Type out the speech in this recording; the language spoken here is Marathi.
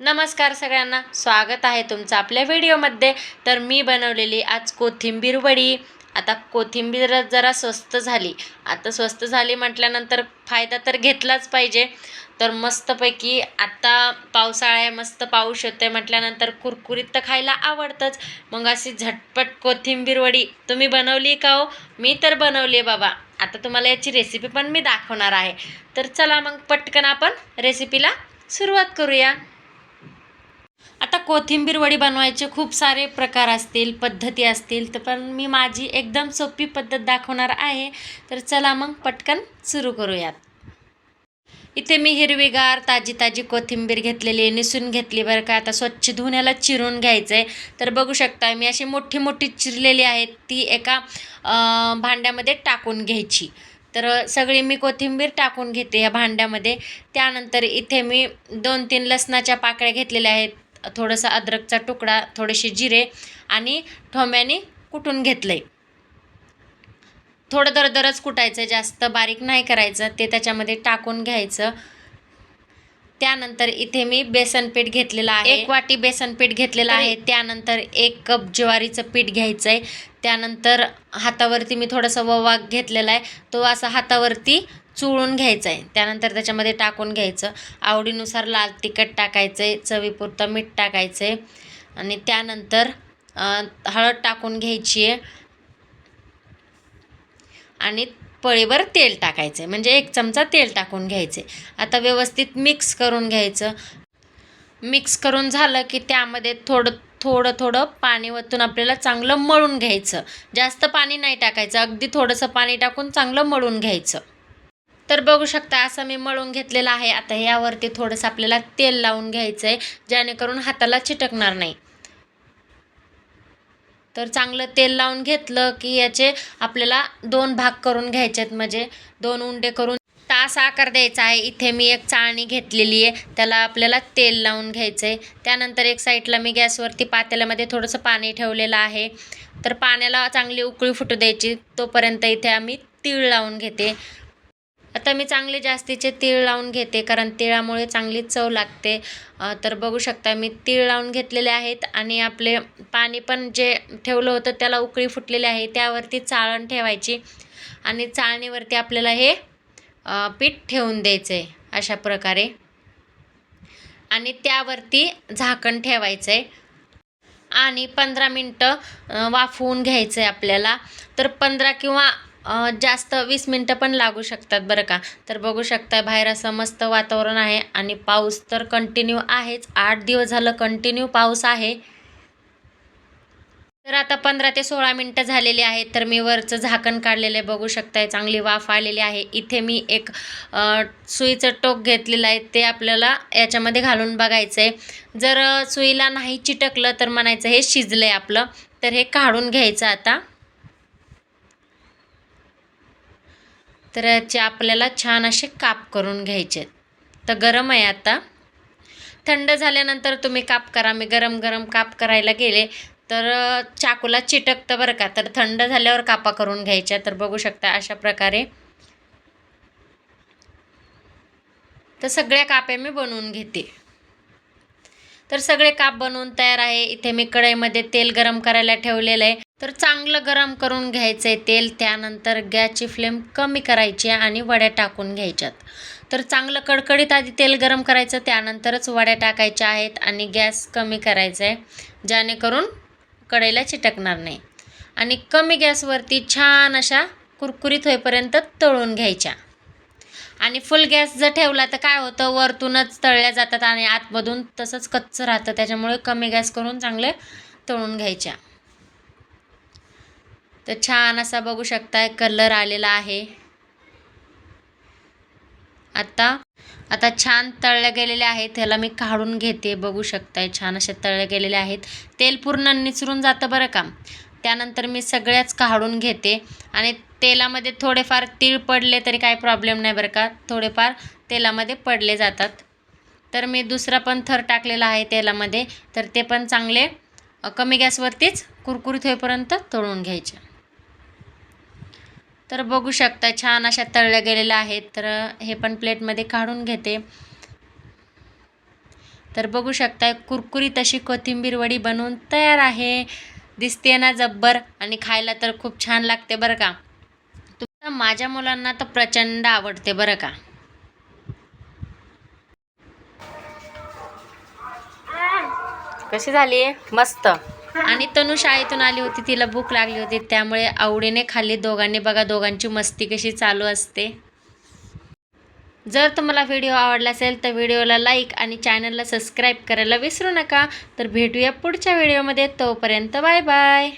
नमस्कार सगळ्यांना. स्वागत आहे तुमचं आपल्या व्हिडिओमध्ये. तर मी बनवलेली आज कोथिंबीर वडी. आता कोथिंबीर जरा स्वस्त झाली. आता स्वस्त झाली म्हटल्यानंतर फायदा तर घेतलाच पाहिजे. तर मस्तपैकी आता पावसाळा आहे मस्त पाऊस येतोय म्हटल्यानंतर कुरकुरीत तर खायला आवडतंच. मग अशी झटपट कोथिंबीर वडी तुम्ही बनवली का हो? मी तर बनवली आहे बाबा. आता तुम्हाला याची रेसिपी पण मी दाखवणार आहे. तर चला मग पटकन आपण रेसिपीला सुरुवात करूया. आता कोथिंबीर वडी बनवायचे खूप सारे प्रकार असतील पद्धती असतील तर पण मी माझी एकदम सोपी पद्धत दाखवणार आहे. तर चला मग पटकन सुरू करूयात. इथे मी हिरवीगार ताजी ताजी कोथिंबीर घेतलेली आहे निसून घेतली बरं का. आता स्वच्छ धुण्याला चिरून घ्यायचं आहे तर बघू शकता मी अशी मोठी मोठी चिरलेली आहेत ती एका भांड्यामध्ये टाकून घ्यायची. तर सगळी मी कोथिंबीर टाकून घेते या भांड्यामध्ये. त्यानंतर इथे मी दोन तीन लसणाच्या पाकळ्या घेतलेल्या आहेत. थोडंसं अद्रकचा तुकडा थोडेसे जिरे आणि ठोम्याने कुटून घेतलं आहे थोडं दरदरच कुटायचं जास्त बारीक नाही करायचं ते त्याच्यामध्ये टाकून घ्यायचं. त्यानंतर इथे मी बेसन पीठ घेतलेलं आहे. एक वाटी बेसन पीठ घेतलेलं आहे. त्यानंतर एक कप ज्वारीचं पीठ घ्यायचं आहे त्यानंतर हातावरती मी थोडंसं ववा घेतलेला आहे. तो असा हातावरती चुळून घ्यायचा आहे त्यानंतर त्याच्यामध्ये टाकून घ्यायचं. आवडीनुसार लाल तिखट टाकायचं आहे चवीपुरतं मीठ टाकायचं आहे आणि त्यानंतर हळद टाकून घ्यायची आहे आणि पळीवर तेल टाकायचं. आहे म्हणजे एक चमचा तेल टाकून घ्यायचे. आता व्यवस्थित मिक्स करून घ्यायचं. मिक्स करून झालं की त्यामध्ये थोडं थोडं थोडं पाणी वतून आपल्याला चांगलं मळून घ्यायचं. जास्त पाणी नाही टाकायचं. अगदी थोडंसं पाणी टाकून चांगलं मळून घ्यायचं. तर बघू शकता असं मी मळून घेतलेलं आहे. आता यावरती थोडंसं आपल्याला तेल लावून घ्यायचं आहे जेणेकरून हाताला चिटकणार नाही. तर चांगलं तेल लावून घेतलं की याचे आपल्याला दोन भाग करून घ्यायचे आहेत म्हणजे दोन उंडे करून तास आकार द्यायचा आहे. इथे मी एक चाळणी घेतलेली आहे. त्याला आपल्याला तेल लावून घ्यायचं आहे त्यानंतर एक साईडला मी गॅसवरती पातेल्यामध्ये थोडंसं पाणी ठेवलेलं आहे. तर पाण्याला चांगली उकळी फुटू द्यायची. तोपर्यंत इथे आम्ही तीळ लावून घेते. आता मी चांगले जास्तीचे तीळ लावून घेते कारण तिळामुळे चांगली चव लागते. तर बघू शकता मी तीळ लावून घेतलेले आहेत आणि आपले पाणी पण जे ठेवलं होतं त्याला उकळी फुटलेली आहे त्यावरती चाळण ठेवायची आणि चाळणीवरती आपल्याला हे पीठ ठेवून द्यायचं आहे अशा प्रकारे. आणि त्यावरती झाकण ठेवायचं आहे आणि पंधरा मिनटं वाफवून घ्यायचं आहे आपल्याला. तर पंधरा किंवा जास्त वीस मिनटं पण लागू शकतात बरं का. तर बघू शकता बाहेर असं मस्त वातावरण आहे आणि पाऊस तर कंटिन्यू आहेच. आठ दिवस झालं कंटिन्यू पाऊस आहे. तर आता पंधरा ते सोळा मिनटं झालेली आहेत तर मी वरचं झाकण काढलेलं आहे. बघू शकताय चांगली वाफ आलेली आहे. इथे मी एक सुईचं टोक घेतलेलं आहे. ते आपल्याला याच्यामध्ये घालून बघायचं आहे जर सुईला नाही चिटकलं तर म्हणायचं हे शिजलं आहे आपलं. तर हे काढून घ्यायचं आता. तर याचे आपल्याला छान असे काप करून घ्यायचे आहेत. तर गरम आहे आता. थंड झाल्यानंतर तुम्ही काप करा. मी गरम गरम काप करायला गेले तर चाकूला चिटकतं बरं का. तर थंड झाल्यावर कापा करून घ्यायच्या तर बघू शकता अशा प्रकारे. तर सगळ्या कापे मी बनवून घेते. तर सगळे काप बनवून तयार आहे. इथे मी कढईमध्ये तेल गरम करायला ठेवलेलं आहे. तर चांगलं गरम करून घ्यायचं आहे तेल त्यानंतर गॅसची फ्लेम कमी करायची आणि वड्या टाकून घ्यायच्यात. तर चांगलं कडकडीत आधी तेल गरम करायचं त्यानंतरच वड्या टाकायच्या आहेत आणि गॅस कमी करायचा आहे जेणेकरून कढईला चिटकणार नाही. आणि कमी गॅसवरती छान अशा कुरकुरीत होईपर्यंत तळून घ्यायच्या. आणि फुल गॅस जर ठेवला तर काय होतं वरतूनच तळल्या जातात आणि आतमधून तसंच कच्चं राहतं त्याच्यामुळे कमी गॅस करून चांगले तळून घ्यायच्या. तर छान असा बघू शकताय कलर आलेला आहे. आता आता छान तळल्या गेलेल्या आहेत. ह्याला मी काढून घेते बघू शकताय. छान असे तळले गेलेले आहेत. तेल पूर्ण निचरून जातं बरं का? त्यानंतर मी सगळ्याच काढून घेते. आणि तेलामध्ये थोडेफार तीळ पडले तरी काही प्रॉब्लेम नाही बरं का? थोडेफार तेलामध्ये पडले जातात. तर मी दुसरा पण थर टाकलेला आहे तेलामध्ये. तर ते पण चांगले कमी गॅसवरतीच कुरकुरीत होईपर्यंत तळून घ्यायचे. तर बघू शकता छान अशा तळल्या गेलेल्या आहेत. तर हे पण प्लेटमध्ये काढून घेते. तर बघू शकताय कुरकुरीत अशी कोथिंबीर वडी बनवून तयार आहे. दिसते ना जब्बर आणि खायला तर खूप छान लागते बरं का? तुम्हाला माझ्या मुलांना तर प्रचंड आवडते बरं का? कशी झाली? मस्त. आणि तनु शाळेतून आली होती तिला भूक लागली होती त्यामुळे आवडीने खाल्ली. दोघांनी बघा दोघांची मस्ती कशी चालू असते. जर तुम्हाला व्हिडिओ आवडला असेल तर व्हिडिओला लाईक आणि चॅनलला सबस्क्राईब करायला विसरू नका. तर भेटूया पुढच्या व्हिडिओमध्ये. तोपर्यंत बाय बाय.